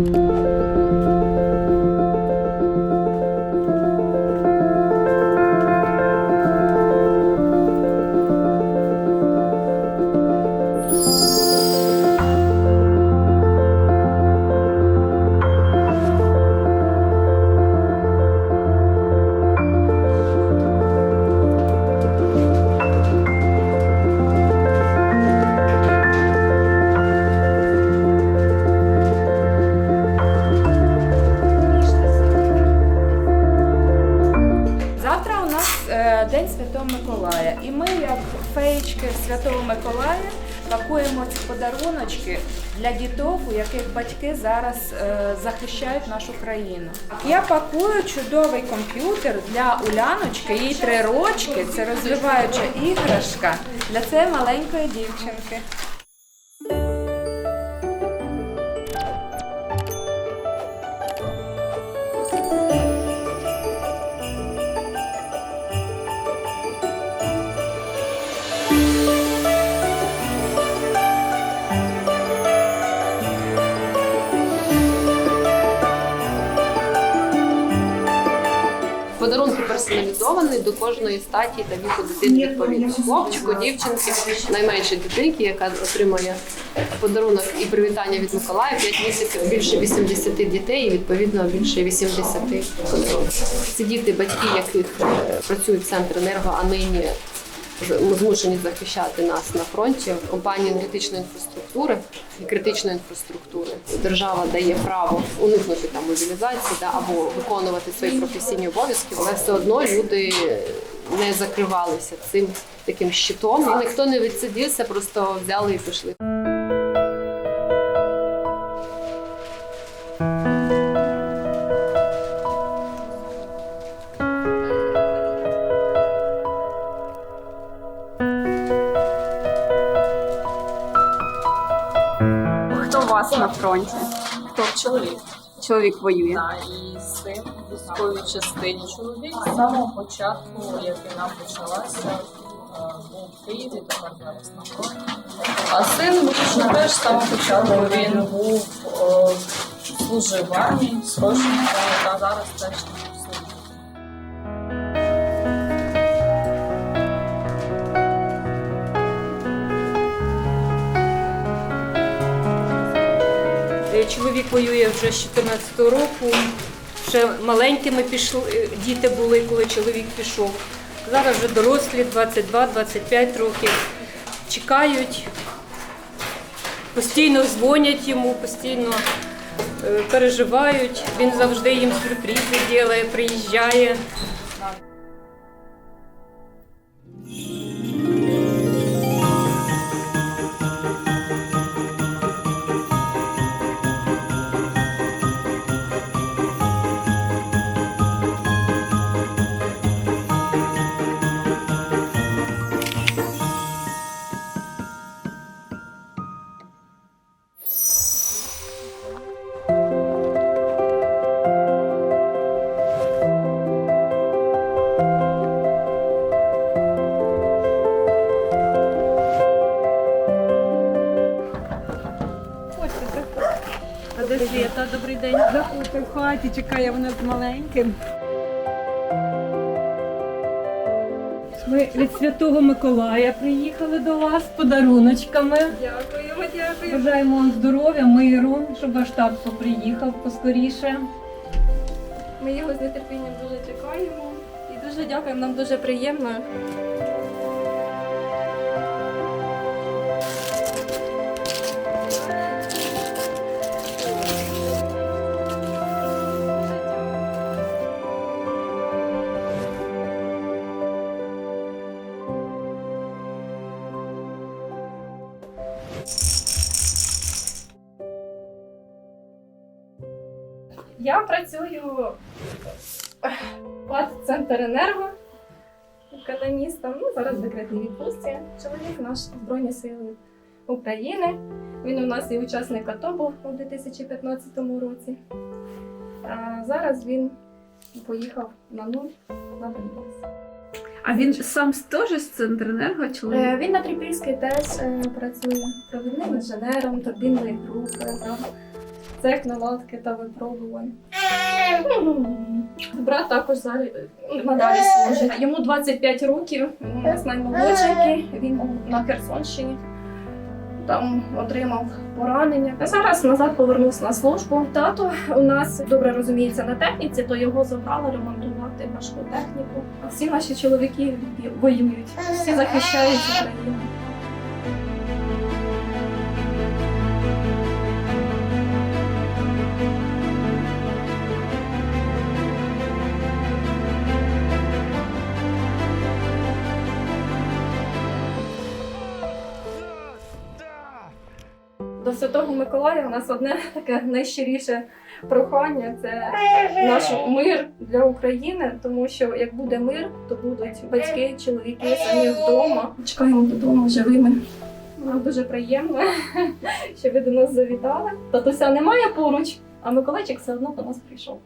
Música День Святого Миколая, і ми, як феєчки Святого Миколая, пакуємо ці подаруночки для діток, у яких батьки зараз е, захищають нашу країну. Я пакую чудовий комп'ютер для Уляночки, їй три рочки. Це розвиваюча іграшка для цієї маленької дівчинки. Подарунки персоналізовані до кожної статі та віку дитини відповідно. Хлопчику, дівчинки, найменшій дитинки, яка отримує подарунок і привітання від Миколая 5 місяців більше 80 дітей і відповідно більше 80 подарунків. Це діти, батьки, яких е, працюють центр енерго, а нині змушені захищати нас на фронті. Компанії енергетичної інфраструктури і критичної інфраструктури. Держава дає право уникнути там мобілізації да, або виконувати свої професійні обов'язки, але все одно люди не закривалися цим таким щитом. І ніхто не відсидівся, просто взяли і пішли. Вас на фронті? Хто чоловік? Чоловік воює. Да, і син в військовій частині чоловік з самого початку, як війна почалася, е, був в Києві, тепер зараз на фронті. А син вийшов теж з самого початку. Він був е, служив в армії, срочно, та зараз теж Чоловік воює вже з 14-го року. Ще маленькими пішли е, діти були, коли чоловік пішов. Зараз вже дорослі, 22-25 років. Чекають, постійно дзвонять йому, постійно е, переживають. Він завжди їм сюрпризи робить, приїжджає. А де Свята? Добрий день. Заходьте в хаті, чекає вона з маленьким. Ми від Святого Миколая приїхали до вас з подаруночками. Дякуємо, дякуємо. Бажаємо вам здоров'я, миру, щоб ваш татко приїхав поскоріше. Ми його з нетерпінням дуже чекаємо і дуже дякуємо, нам дуже приємно. Я працюю в центр енерго економістом. Ну, зараз декретній відпустці. Чоловік наш Збройні Сили України. Він у нас і учасник АТО був у 2015 році. А зараз він поїхав на нуль на Донбас. А він сам теж з Центренерго Е, чоловік? Він на Трипільській теж е, працює провідним інженером, турбінної групи. Там цех наладки та випробувань. Брат також надалі служить. Йому 25 років, він у він на Херсонщині. Там отримав поранення. А зараз назад повернувся на службу. Тато у нас добре розуміється на техніці, то його забрали ремонтувати важку техніку. А всі наші чоловіки воюють, всі захищають Україну. Святого Миколая у нас одне таке найщиріше прохання це наш мир для України, тому що як буде мир, то будуть батьки, чоловіки самі вдома. Чекаємо додому живими. Нам дуже приємно, що ви до нас завітали. Татуся немає поруч, а Миколайчик все одно до нас прийшов.